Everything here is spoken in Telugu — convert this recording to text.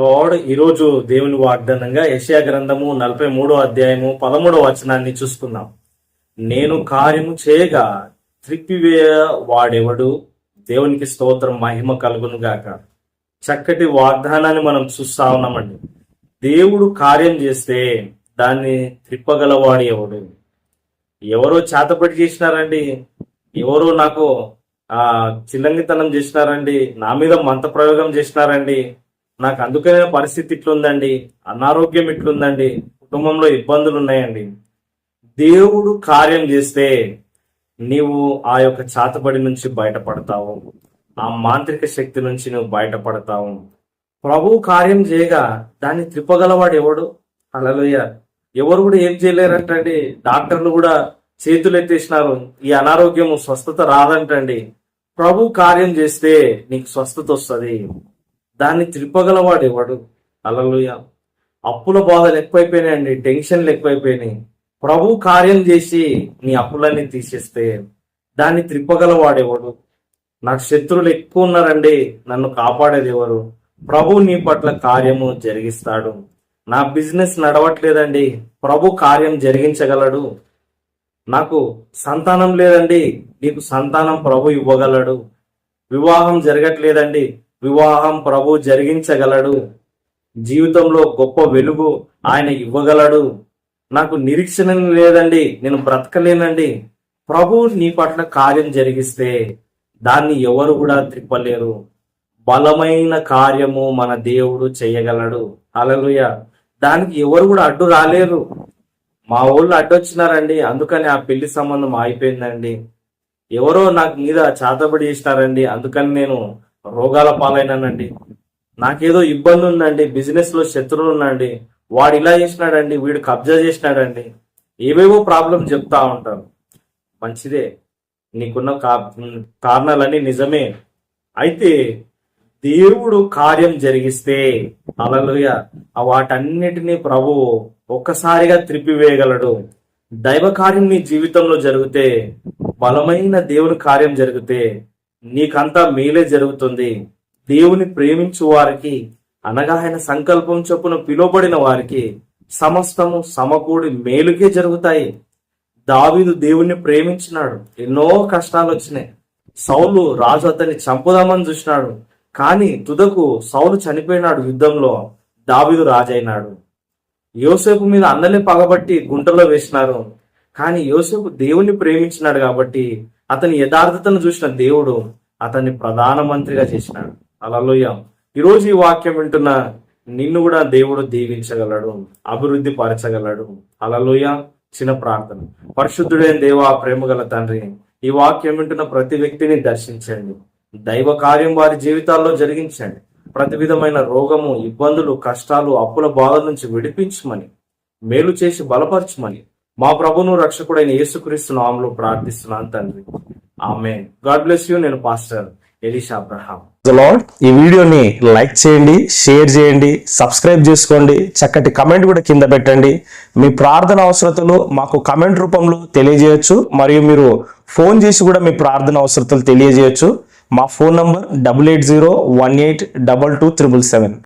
గాడ్ ఈరోజు దేవుని వాగ్దానంగా యెషయా గ్రంథము నలభై మూడో అధ్యాయము పదమూడో వచనాన్ని చూసుకుందాం. నేను కార్యము చేయగా త్రిప్పివేయ వాడెవడు దేవునికి స్తోత్రం మహిమ కలుగును గాక. చక్కటి వాగ్దానాన్ని మనం చూస్తా ఉన్నామండి. దేవుడు కార్యం చేస్తే దాన్ని త్రిప్పగలవాడు ఎవడు? ఎవరో చేతపడి చేసినారండి. ఎవరో నాకు ఆ చిల్లంగితనం చేసినారండి. నా మీద మంత ప్రయోగం చేసినారండి. నాకు అందుకనే పరిస్థితి ఇట్లుందండి. అనారోగ్యం ఇట్లుందండి. కుటుంబంలో ఇబ్బందులు ఉన్నాయండి దేవుడు కార్యం చేస్తే నీవు ఆ యొక్క చాతబడి నుంచి బయటపడతావు. ఆ మాంత్రిక శక్తి నుంచి నువ్వు బయటపడతావు. ప్రభు కార్యం చేయగా దాన్ని త్రిప్పగలవాడు ఎవడు? అలలోయ ఎవరు కూడా ఏం చేయలేరంటండి. డాక్టర్లు కూడా చేతులు ఎత్తేసినారు. ఈ అనారోగ్యం స్వస్థత రాదంటండి. ప్రభు కార్యం చేస్తే నీకు స్వస్థత వస్తుంది. దాన్ని త్రిప్పగలవాడు ఎవడు? అలలుయ అప్పుల బాధలు ఎక్కువైపోయినాయండి టెన్షన్లు ఎక్కువైపోయినాయి. ప్రభు కార్యం చేసి నీ అప్పులన్నీ తీసేస్తే దాన్ని త్రిప్పగలవాడెవడు నాకు శత్రువులు ఎక్కువ ఉన్నారండి నన్ను కాపాడేది ఎవరు? ప్రభు నీ పట్ల కార్యము జరిగిస్తాడు. నా బిజినెస్ నడవట్లేదండి ప్రభు కార్యం జరిగించగలడు. నాకు సంతానం లేదండి నీకు సంతానం ప్రభు ఇవ్వగలడు. వివాహం జరగట్లేదండి వివాహం ప్రభు జరిగించగలడు. జీవితంలో గొప్ప వెలుగు ఆయన ఇవ్వగలడు. నాకు నిరీక్షణ లేదండి నేను బ్రతకలేనండి. ప్రభు నీ పట్ల కార్యం జరిగిస్తే దాన్ని ఎవరు కూడా త్రిప్పలేరు బలమైన కార్యము మన దేవుడు చేయగలడు. అలలుయ దానికి ఎవరు కూడా అడ్డు రాలేరు. మా ఊళ్ళో అడ్డొచ్చినారండి అందుకని ఆ పెళ్ళి సంబంధం ఆగిపోయిందండి. ఎవరో నాకు మీద చాతబడి చేసినారండి అందుకని నేను రోగాల పాలైనానండి. నాకేదో ఇబ్బంది ఉందండి బిజినెస్లో శత్రువులు ఉన్నాండి వాడు ఇలా చేసినాడండి వీడు కబ్జా చేసినాడండి. ఏవేవో ప్రాబ్లం చెప్తా ఉంటారు. మంచిదే. నీకున్న కా- కారణాలన్నీ నిజమే. అయితే దేవుడు కార్యం జరిగిస్తే అలలుయ వాటన్నిటినీ ప్రభు ఒక్కసారిగా త్రిప్పివేయగలడు. దైవ కార్యం నీ జీవితంలో జరిగితే బలమైన దేవుని కార్యం జరిగితే నీకంతా మేలే జరుగుతుంది. దేవుని ప్రేమించు వారికి అనగా ఆయన సంకల్పం చొప్పున పిలువబడిన వారికి సమస్తము సమకూడి మేలుకే జరుగుతాయి. దావీదు దేవుణ్ణి ప్రేమించినాడు. ఎన్నో కష్టాలు వచ్చినాయి. సౌలు రాజు అతన్ని చంపుదామని చూసినాడు. కానీ తుదకు సౌలు చనిపోయినాడు యుద్ధంలో. దావీదు రాజైనాడు. యోసేపు మీద అన్నలే పగబట్టి గుంటలో వేసినారు. కానీ యోసేపు దేవుణ్ణి ప్రేమించినాడు కాబట్టి అతని యథార్థతను చూసిన దేవుడు అతన్ని ప్రధానమంత్రిగా చేసినాడు. అలలోయ ఈరోజు ఈ వాక్యం వింటున్న నిన్ను కూడా దేవుడు దీవించగలడు అభివృద్ధి పరచగలడు. అలలోయ చిన్న ప్రార్థన. పరిశుద్ధుడైన దేవా ప్రేమగల తండ్రి ఈ వాక్యం వింటున్న ప్రతి వ్యక్తిని దర్శించండి. దైవ కార్యం వారి జీవితాల్లో జరిగించండి. ప్రతి విధమైన రోగము ఇబ్బందులు కష్టాలు అప్పుల బాధ నుంచి విడిపించమని మేలు చేసి బలపరచమని మా ప్రభును రక్షకుడైన యేసుక్రీస్తు నామంలో ప్రార్థిస్తున్నాను తండ్రి. ఆమె గాడ్ బ్లెస్ యూ. నేను పాస్టర్ ఎలీషా అబ్రహాం. లార్డ్ ఈ వీడియోని లైక్ చేయండి షేర్ చేయండి సబ్స్క్రైబ్ చేసుకోండి చక్కటి కమెంట్ కూడా కింద పెట్టండి. మీ ప్రార్థన అవసరతలు మాకు కమెంట్ రూపంలో తెలియజేయచ్చు మరియు మీరు ఫోన్ చేసి కూడా మీ ప్రార్థన అవసరతలు తెలియజేయొచ్చు. మా phone number double eight zero one eight double two triple seven.